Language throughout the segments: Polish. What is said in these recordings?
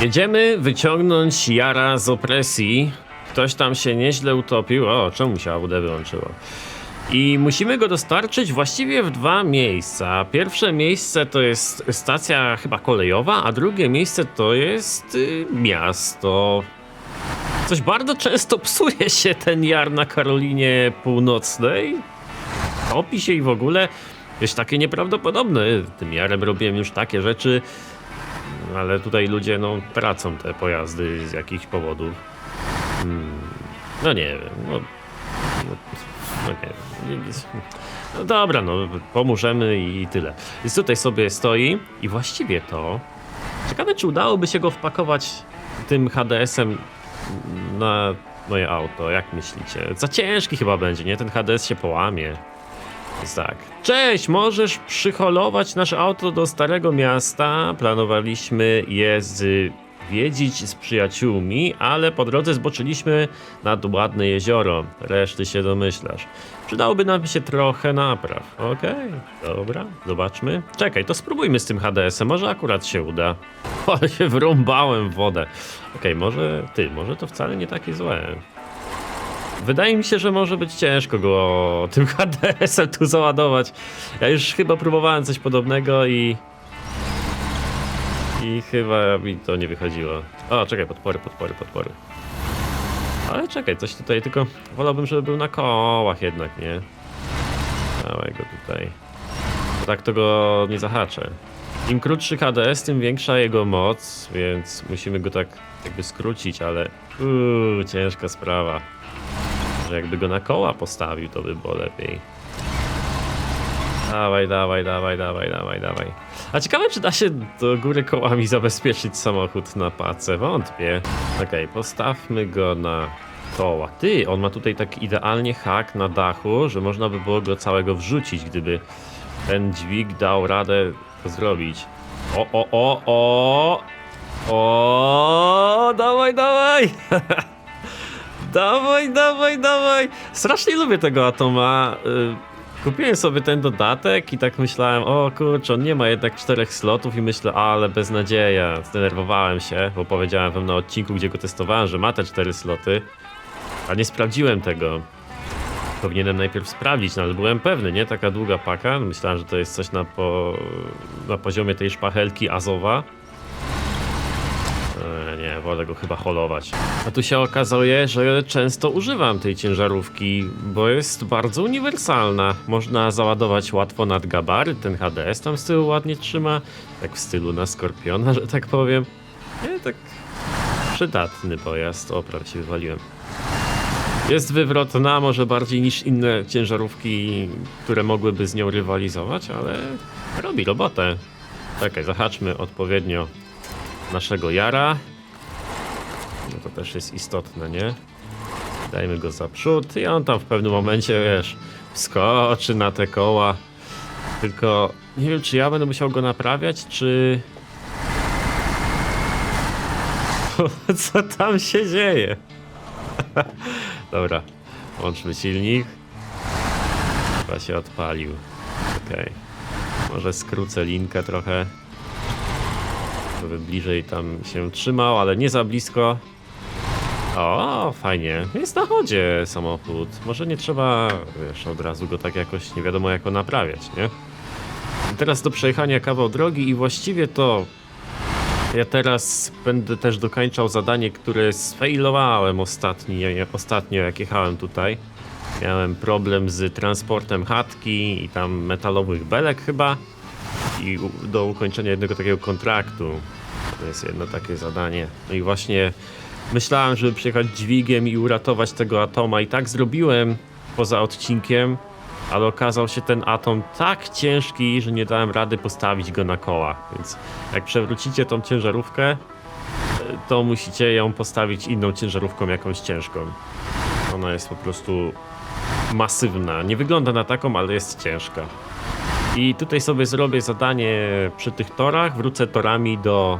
Jedziemy wyciągnąć Jara z opresji. Ktoś tam się nieźle utopił. O, czemu się AWD wyłączyło? I musimy go dostarczyć właściwie w dwa miejsca. Pierwsze miejsce to jest stacja chyba kolejowa, a drugie miejsce to jest y, miasto. Coś bardzo często psuje się ten jar na Karolinie Północnej. Topi się i w ogóle jest takie nieprawdopodobne. Tym jarem robiłem już takie rzeczy, ale tutaj ludzie no, tracą te pojazdy z jakichś powodów. Hmm, no nie wiem. No, no, no nie wiem. No dobra, no pomożemy i tyle. Więc tutaj sobie stoi i właściwie to. Ciekawe, czy udałoby się go wpakować tym HDS-em na moje auto. Jak myślicie? Za ciężki chyba będzie, nie? Ten HDS się połamie. Tak. Cześć, możesz przyholować nasze auto do Starego Miasta. Planowaliśmy je zwiedzić z przyjaciółmi, ale po drodze zboczyliśmy nad ładne jezioro. Reszty się domyślasz. Przydałoby nam się trochę napraw. Okej, dobra, zobaczmy. Czekaj, to spróbujmy z tym HDS-em, może akurat się uda. Ale się wrąbałem w wodę. Okej, może ty, może to wcale nie takie złe. Wydaje mi się, że może być ciężko go tym HDS-em tu załadować. Ja już chyba próbowałem coś podobnego i. I chyba mi to nie wychodziło. O, czekaj, podpory, podpory, podpory. Ale czekaj, coś tutaj, tylko wolałbym, żeby był na kołach jednak, nie? Dawaj go tutaj. Tak to go nie zahaczę. Im krótszy HDS, tym większa jego moc, więc musimy go tak jakby skrócić, ale uuu, ciężka sprawa. Że jakby go na koła postawił, to by było lepiej. Dawaj, dawaj, dawaj, dawaj, dawaj, dawaj. A ciekawe, czy da się do góry kołami zabezpieczyć samochód na pace? Wątpię. Okej, postawmy go na koła. Ty, on ma tutaj tak idealnie hak na dachu, że można by było go całego wrzucić, gdyby ten dźwig dał radę to zrobić. O, o, o, o! O, dawaj, dawaj! Dawaj, dawaj, dawaj! Strasznie lubię tego Atoma. Y, Kupiłem sobie ten dodatek i tak myślałem, o kurczę, on nie ma jednak czterech slotów i myślę, ale beznadzieja. Zdenerwowałem się, bo powiedziałem wam na odcinku, gdzie go testowałem, że ma te cztery sloty, a nie sprawdziłem tego. Powinienem najpierw sprawdzić, no ale byłem pewny, nie? Taka długa paka. Myślałem, że to jest coś na, po, na poziomie tej szpachelki Azowa. E, nie, wolę go chyba holować. A tu się okazuje, że często używam tej ciężarówki, bo jest bardzo uniwersalna. Można załadować łatwo nad gabaryt, ten HDS tam z tyłu ładnie trzyma, tak w stylu na Skorpiona, że tak powiem. Nie, tak przydatny pojazd. O, prawie się wywaliłem. Jest wywrotna, może bardziej niż inne ciężarówki, które mogłyby z nią rywalizować, ale robi robotę. Czekaj, zahaczmy odpowiednio naszego Jara. No to też jest istotne, nie? Dajmy go za przód i on tam w pewnym momencie, wiesz, wskoczy na te koła. Tylko nie wiem, czy ja będę musiał go naprawiać, czy... Co tam się dzieje? Dobra, włączmy silnik. Chyba się odpalił. Okej. Może skrócę linkę trochę żeby bliżej tam się trzymał, ale nie za blisko. O, fajnie. Jest na chodzie samochód. Może nie trzeba, wiesz, od razu go tak jakoś nie wiadomo jak go naprawiać, nie? Teraz do przejechania kawał drogi i właściwie to ja teraz będę też dokończał zadanie, które sfailowałem ostatnio, ostatnio jak jechałem tutaj. Miałem problem z transportem chatki i tam metalowych belek chyba i do ukończenia jednego takiego kontraktu. To jest jedno takie zadanie. No i właśnie myślałem, żeby przyjechać dźwigiem i uratować tego atoma i tak zrobiłem poza odcinkiem, ale okazał się ten atom tak ciężki, że nie dałem rady postawić go na koła. Więc jak przewrócicie tą ciężarówkę, to musicie ją postawić inną ciężarówką jakąś ciężką. Ona jest po prostu masywna. Nie wygląda na taką, ale jest ciężka. I tutaj sobie zrobię zadanie przy tych torach, wrócę torami do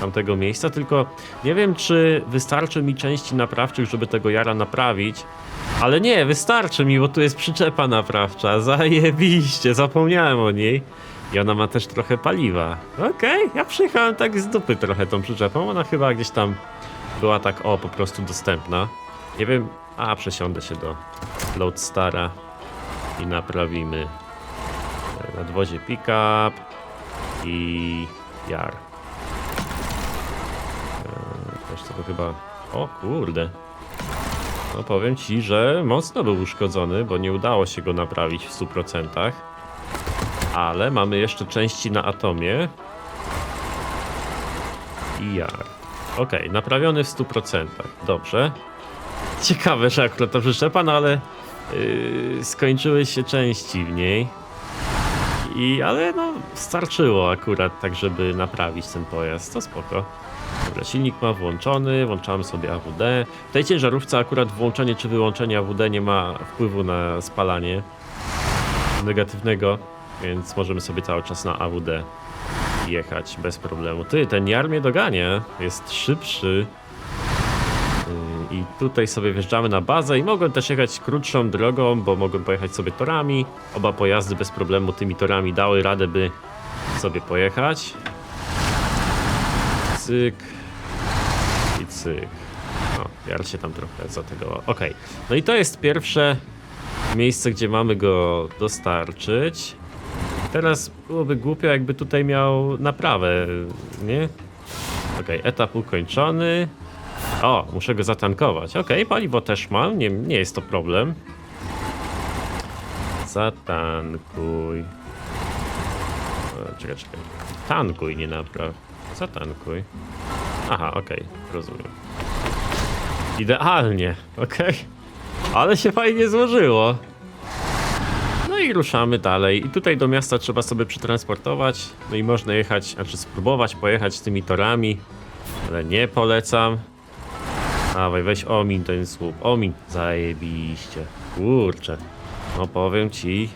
tamtego miejsca, tylko nie wiem, czy wystarczy mi części naprawczych, żeby tego jara naprawić. Ale nie, wystarczy mi, bo tu jest przyczepa naprawcza. Zajebiście, zapomniałem o niej. I ona ma też trochę paliwa. Okej, ja przyjechałem tak z dupy trochę tą przyczepą. Ona chyba gdzieś tam była tak o, po prostu dostępna. Nie wiem, a przesiądę się do Loadstara i naprawimy nadwozie pickup i jar. E, Też to chyba... O kurde. No powiem ci, że mocno był uszkodzony, bo nie udało się go naprawić w 100%. Ale mamy jeszcze części na atomie. I jar. Okej, naprawiony w 100%. Dobrze. Ciekawe, że akurat ta przyczepa, no ale yy, skończyły się części w niej. I, ale no, starczyło akurat tak, żeby naprawić ten pojazd. To spoko. Dobra, silnik ma włączony, włączamy sobie AWD. W tej ciężarówce akurat włączenie czy wyłączenie AWD nie ma wpływu na spalanie negatywnego, więc możemy sobie cały czas na AWD jechać bez problemu. Ty, ten jar mnie dogania, jest szybszy. I tutaj sobie wjeżdżamy na bazę i mogłem też jechać krótszą drogą, bo mogłem pojechać sobie torami. Oba pojazdy bez problemu tymi torami dały radę, by sobie pojechać. Cyk. I cyk. O, jar się tam trochę za tego. Okej. No i to jest pierwsze miejsce, gdzie mamy go dostarczyć. Teraz byłoby głupio, jakby tutaj miał naprawę, nie? Okej, etap ukończony. O, muszę go zatankować. Okej, paliwo też mam, nie, nie jest to problem. Zatankuj. O, czekaj, czekaj. Tankuj, nie napraw. Zatankuj. Aha, okej, rozumiem. Idealnie, okej. Ale się fajnie złożyło. No i ruszamy dalej. I tutaj do miasta trzeba sobie przetransportować. No i można jechać, znaczy spróbować pojechać tymi torami. Ale nie polecam. Dawaj, weź omin ten słup. Omin. Zajebiście. Kurczę. No powiem ci,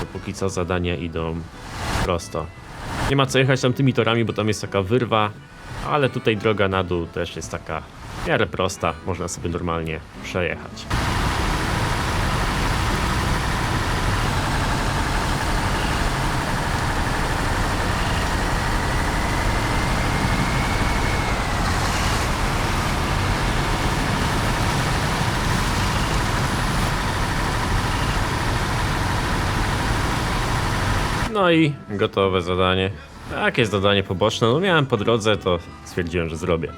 dopóki co zadania idą prosto. Nie ma co jechać tam tymi torami, bo tam jest taka wyrwa. Ale tutaj droga na dół też jest taka w miarę prosta. Można sobie normalnie przejechać. No i gotowe zadanie. Takie zadanie poboczne. No miałem po drodze, to stwierdziłem, że zrobię.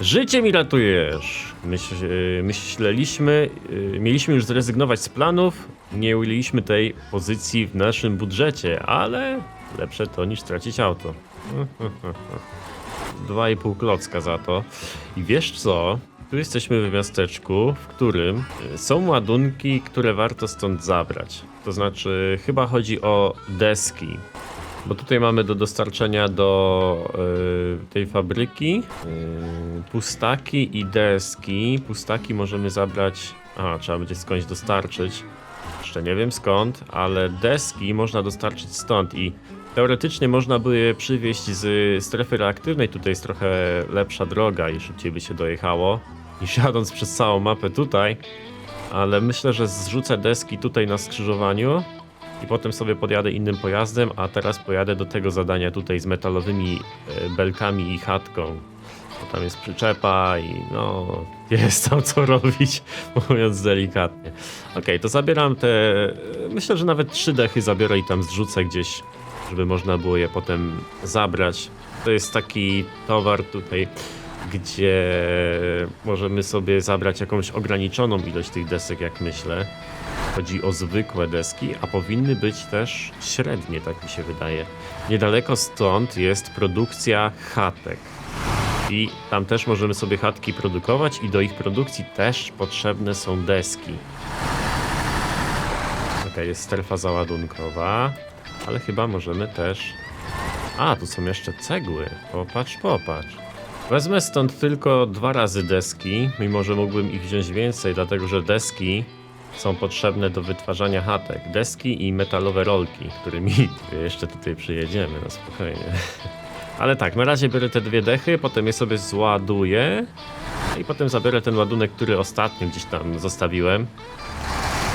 Życie mi ratujesz. Myśl, yy, myśleliśmy, yy, mieliśmy już zrezygnować z planów. Nie ujęliśmy tej pozycji w naszym budżecie, ale lepsze to niż stracić auto. 2,5 klocka za to. I wiesz co? Tu jesteśmy w miasteczku, w którym y, są ładunki, które warto stąd zabrać. To znaczy, chyba chodzi o deski. Bo tutaj mamy do dostarczenia do y, tej fabryki y, pustaki i deski. Pustaki możemy zabrać. A, trzeba będzie skądś dostarczyć. Jeszcze nie wiem skąd, ale deski można dostarczyć stąd i teoretycznie można by je przywieźć z strefy reaktywnej. Tutaj jest trochę lepsza droga i szybciej by się dojechało niż jadąc przez całą mapę tutaj. Ale myślę, że zrzucę deski tutaj na skrzyżowaniu i potem sobie podjadę innym pojazdem, a teraz pojadę do tego zadania tutaj z metalowymi e, belkami i chatką. Bo tam jest przyczepa i no, jest tam co robić, mówiąc delikatnie. Okej, to zabieram te, myślę, że nawet trzy dechy zabiorę i tam zrzucę gdzieś, żeby można było je potem zabrać. To jest taki towar tutaj, gdzie możemy sobie zabrać jakąś ograniczoną ilość tych desek, jak myślę. Chodzi o zwykłe deski, a powinny być też średnie, tak mi się wydaje. Niedaleko stąd jest produkcja chatek. I tam też możemy sobie chatki produkować i do ich produkcji też potrzebne są deski. Okej, jest strefa załadunkowa, ale chyba możemy też... A, tu są jeszcze cegły. Popatrz, popatrz. Wezmę stąd tylko dwa razy deski, mimo że mógłbym ich wziąć więcej, dlatego że deski są potrzebne do wytwarzania chatek. Deski i metalowe rolki, którymi jeszcze tutaj przyjedziemy, no spokojnie. Ale tak, na razie biorę te dwie dechy, potem je sobie zładuję i potem zabiorę ten ładunek, który ostatnio gdzieś tam zostawiłem.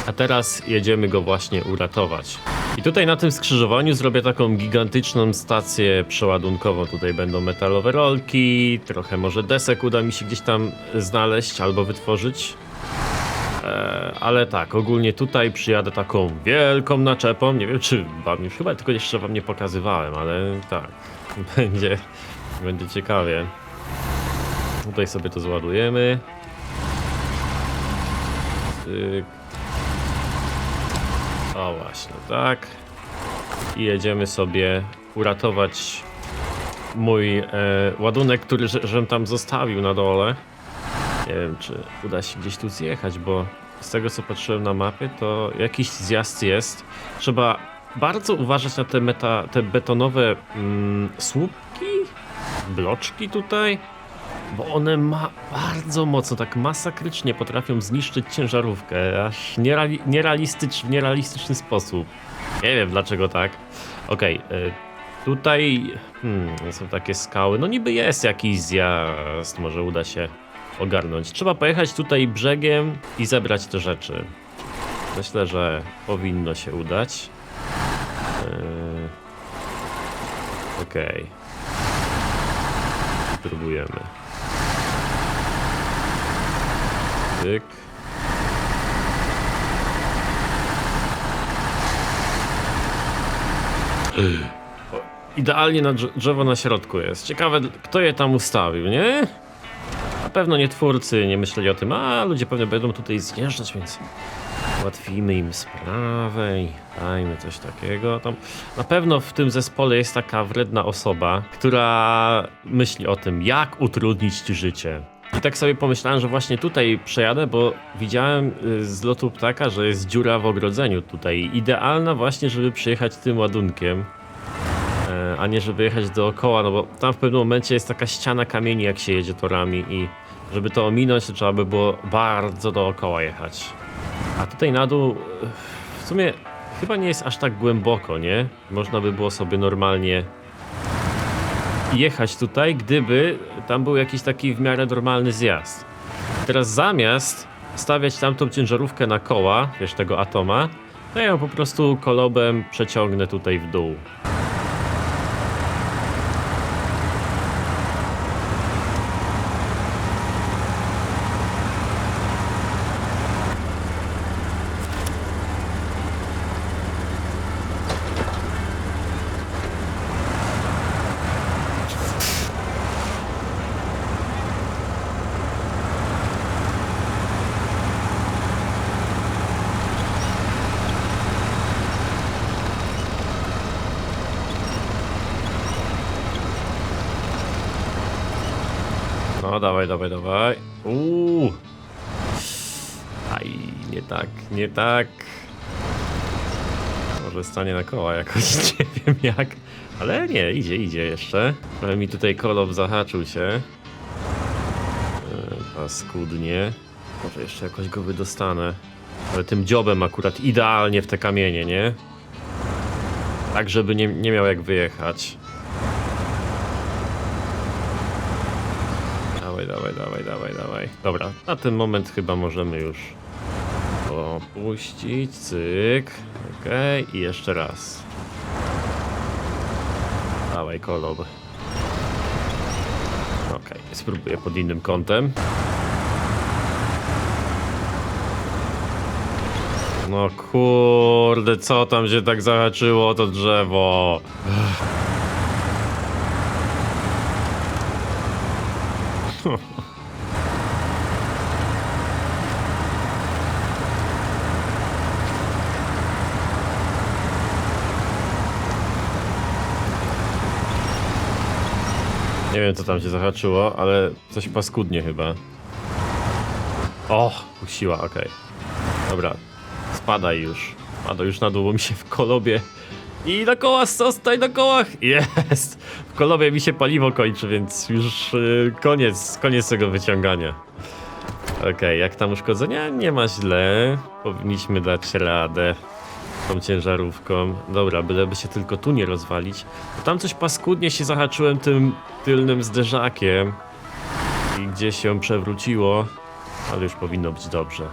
A teraz jedziemy go właśnie uratować. I tutaj na tym skrzyżowaniu zrobię taką gigantyczną stację przeładunkową. Tutaj będą metalowe rolki, trochę może desek uda mi się gdzieś tam znaleźć albo wytworzyć. E, ale tak, ogólnie tutaj przyjadę taką wielką naczepą. Nie wiem, czy wam już chyba tylko jeszcze wam nie pokazywałem, ale tak, będzie, będzie ciekawie. Tutaj sobie to zładujemy. Cyk. O właśnie, tak. I jedziemy sobie uratować mój e, ładunek, który że, żem tam zostawił na dole. Nie wiem, czy uda się gdzieś tu zjechać, bo z tego co patrzyłem na mapie, to jakiś zjazd jest. Trzeba bardzo uważać na te, meta, te betonowe mm, słupki, bloczki tutaj, bo one ma bardzo mocno, tak masakrycznie potrafią zniszczyć ciężarówkę, aż niereali nierealistycz, w nierealistyczny sposób. Nie wiem dlaczego tak. Okej, y, tutaj hmm, są takie skały, no niby jest jakiś zjazd, może uda się ogarnąć. Trzeba pojechać tutaj brzegiem i zebrać te rzeczy. Myślę, że powinno się udać. Yy... Okej. Spróbujemy. Tyk. Idealnie na drz- drzewo na środku jest. Ciekawe, kto je tam ustawił, nie? Na pewno nie twórcy nie myśleli o tym, a ludzie pewnie będą tutaj zjeżdżać, więc ułatwimy im sprawę i dajmy coś takiego. Tam na pewno w tym zespole jest taka wredna osoba, która myśli o tym, jak utrudnić ci życie. I tak sobie pomyślałem, że właśnie tutaj przejadę, bo widziałem y, z lotu ptaka, że jest dziura w ogrodzeniu tutaj. Idealna właśnie, żeby przyjechać tym ładunkiem. E, a nie żeby jechać dookoła, no bo tam w pewnym momencie jest taka ściana kamieni, jak się jedzie torami i żeby to ominąć, to trzeba by było bardzo dookoła jechać. A tutaj na dół e, w sumie chyba nie jest aż tak głęboko, nie? Można by było sobie normalnie jechać tutaj, gdyby tam był jakiś taki w miarę normalny zjazd. Teraz zamiast stawiać tamtą ciężarówkę na koła, wiesz, tego atoma, to ja ją po prostu kolobem przeciągnę tutaj w dół. No, dawaj, dawaj, dawaj. Uuu. Aj, nie tak, nie tak. Może stanie na koła jakoś, nie wiem jak. Ale nie, idzie, idzie jeszcze. Ale mi tutaj kolob zahaczył się. E, paskudnie. Może jeszcze jakoś go wydostanę. Ale tym dziobem akurat idealnie w te kamienie, nie? Tak, żeby nie, nie miał jak wyjechać. Dawaj, dawaj, dawaj, dawaj. Dobra, na ten moment chyba możemy już opuścić. Cyk. Okej, i jeszcze raz. Dawaj, kolob. Okej, spróbuję pod innym kątem. No kurde, co tam się tak zahaczyło to drzewo? Nie wiem co tam się zahaczyło, ale coś paskudnie chyba. O, siła, okej. Dobra, spadaj już. Spadaj już na dół, bo mi się w kolobie... I na kołach, zostaj na kołach! Jest! W kolobie mi się paliwo kończy, więc już y, koniec, koniec tego wyciągania. Okej, jak tam uszkodzenia? Nie ma źle. Powinniśmy dać radę tą ciężarówką. Dobra, byleby się tylko tu nie rozwalić. Bo tam coś paskudnie się zahaczyłem tym tylnym zderzakiem i gdzieś się przewróciło, ale już powinno być dobrze.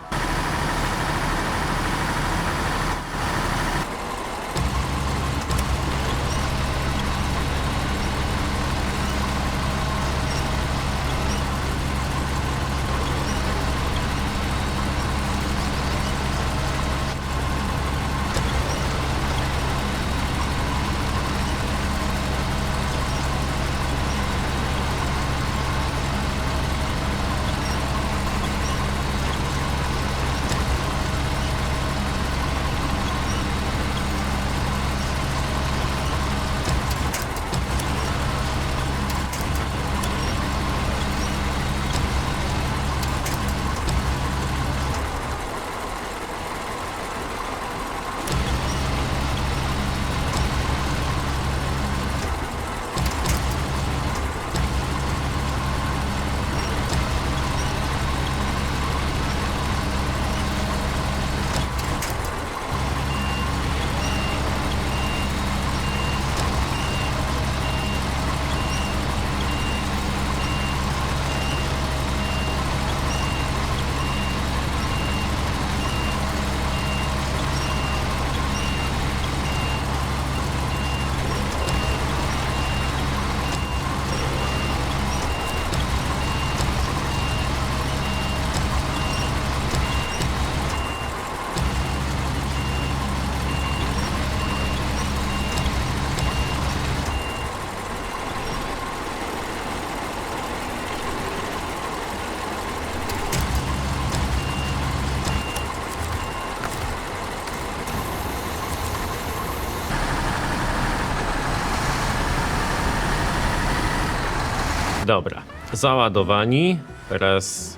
Dobra, załadowani. Teraz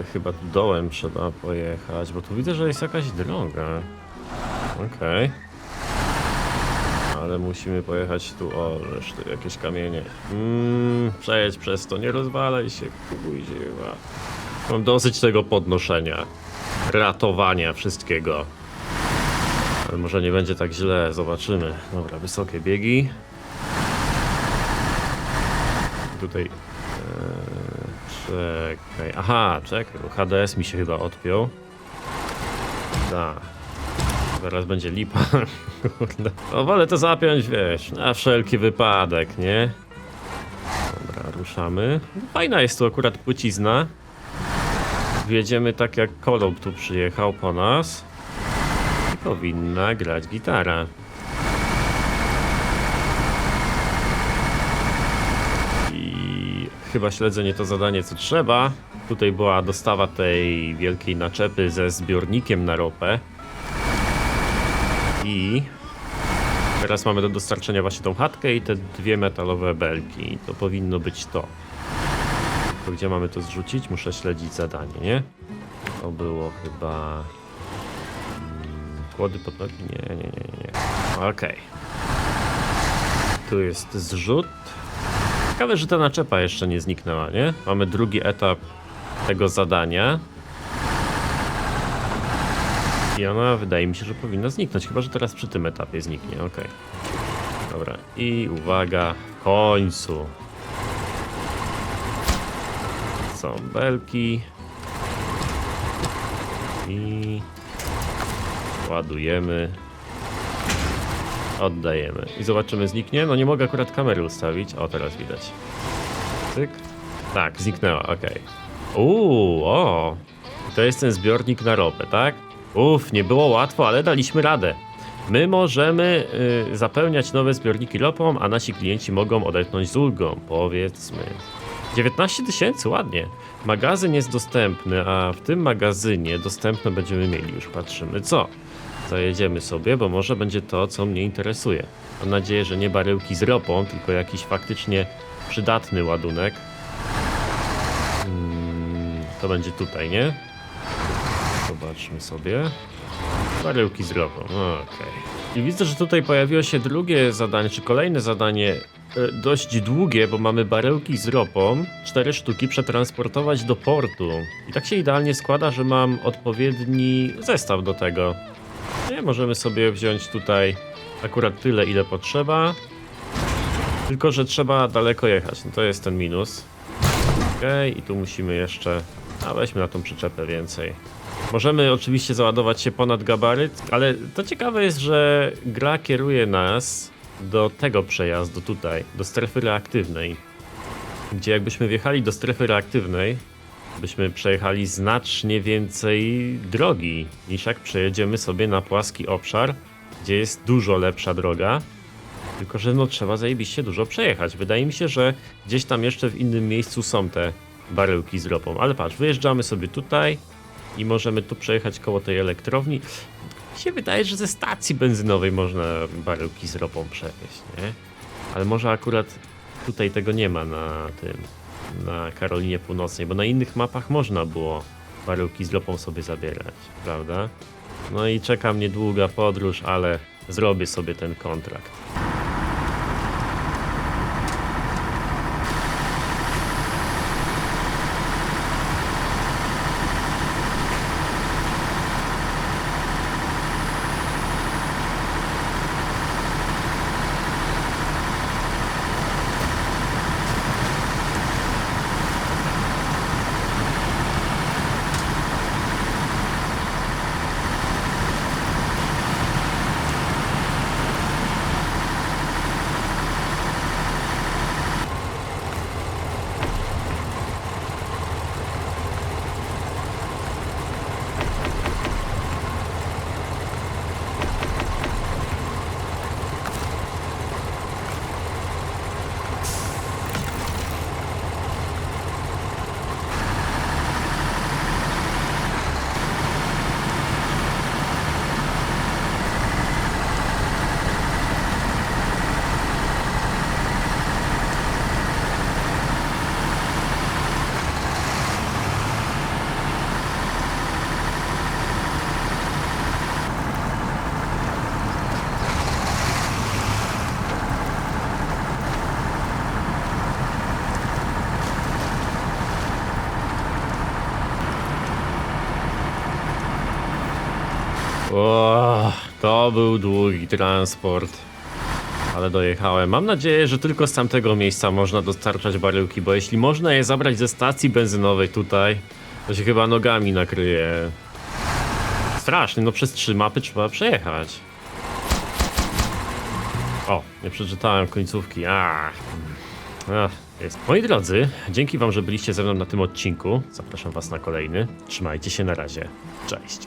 e, chyba tu dołem trzeba pojechać, bo tu widzę, że jest jakaś droga. Okej. Ale musimy pojechać tu, o, tu jakieś kamienie. Mmm, przejedź przez to, nie rozwalaj się, chyba. Mam dosyć tego podnoszenia, ratowania wszystkiego. Ale może nie będzie tak źle, zobaczymy. Dobra, wysokie biegi. Tutaj... Eee, czekaj, aha, czekaj, HDS mi się chyba odpiął. Da. Zaraz będzie lipa. Kurde. No wolę to zapiąć, wiesz, na wszelki wypadek, nie? Dobra, ruszamy. Fajna jest tu akurat płycizna. Wjedziemy tak jak Kolob tu przyjechał po nas. I powinna grać gitara. Chyba śledzę nie to zadanie co trzeba. Tutaj była dostawa tej wielkiej naczepy ze zbiornikiem na ropę. I teraz mamy do dostarczenia właśnie tą chatkę i te dwie metalowe belki. To powinno być to. Gdzie mamy to zrzucić? Muszę śledzić zadanie, nie? To było chyba... mm, Kłody pod nogi? Nie, nie, nie, nie. Okej. Tu jest zrzut. Ciekawe, że ta naczepa jeszcze nie zniknęła, nie? Mamy drugi etap tego zadania. I ona wydaje mi się, że powinna zniknąć, chyba że teraz przy tym etapie zniknie, okej. Dobra, i uwaga, w końcu. Są belki. I ładujemy. Oddajemy. I zobaczymy, zniknie? No nie mogę akurat kamery ustawić. O, teraz widać. Cyk. Tak, zniknęła, okej. Uuu, o! To jest ten zbiornik na ropę, tak? Uff, nie było łatwo, ale daliśmy radę. My możemy y, zapełniać nowe zbiorniki ropą, a nasi klienci mogą odetchnąć z ulgą, powiedzmy. 19 tysięcy, ładnie. Magazyn jest dostępny, a w tym magazynie dostępne będziemy mieli, już patrzymy co. Zajedziemy sobie, bo może będzie to, co mnie interesuje. Mam nadzieję, że nie baryłki z ropą, tylko jakiś faktycznie przydatny ładunek. Mm, to będzie tutaj, nie? Zobaczmy sobie. Baryłki z ropą, okej. I widzę, że tutaj pojawiło się drugie zadanie, czy kolejne zadanie e, dość długie, bo mamy baryłki z ropą, cztery sztuki przetransportować do portu. I tak się idealnie składa, że mam odpowiedni zestaw do tego. Nie, możemy sobie wziąć tutaj akurat tyle, ile potrzeba. Tylko, że trzeba daleko jechać, no to jest ten minus. Okej, i tu musimy jeszcze... A weźmy na tą przyczepę więcej. Możemy oczywiście załadować się ponad gabaryt, ale to ciekawe jest, że gra kieruje nas do tego przejazdu tutaj, do strefy reaktywnej. Gdzie jakbyśmy wjechali do strefy reaktywnej, byśmy przejechali znacznie więcej drogi niż jak przejedziemy sobie na płaski obszar, gdzie jest dużo lepsza droga. Tylko, że no trzeba zajebiście dużo przejechać. Wydaje mi się, że gdzieś tam jeszcze w innym miejscu są te baryłki z ropą. Ale patrz, wyjeżdżamy sobie tutaj i możemy tu przejechać koło tej elektrowni. Mi się wydaje, że ze stacji benzynowej można baryłki z ropą przewieźć, nie? Ale może akurat tutaj tego nie ma na tym, na Karolinie Północnej, bo na innych mapach można było baryłki z ropą sobie zabierać, prawda? No i czeka mnie długa podróż, ale zrobię sobie ten kontrakt. O, to był długi transport. Ale dojechałem. Mam nadzieję, że tylko z tamtego miejsca można dostarczać baryłki, bo jeśli można je zabrać ze stacji benzynowej tutaj, to się chyba nogami nakryje. Strasznie, no przez trzy mapy trzeba przejechać. O, nie przeczytałem końcówki. Ach. Ach, jest. Moi drodzy, dzięki wam, że byliście ze mną na tym odcinku. Zapraszam was na kolejny. Trzymajcie się na razie. Cześć.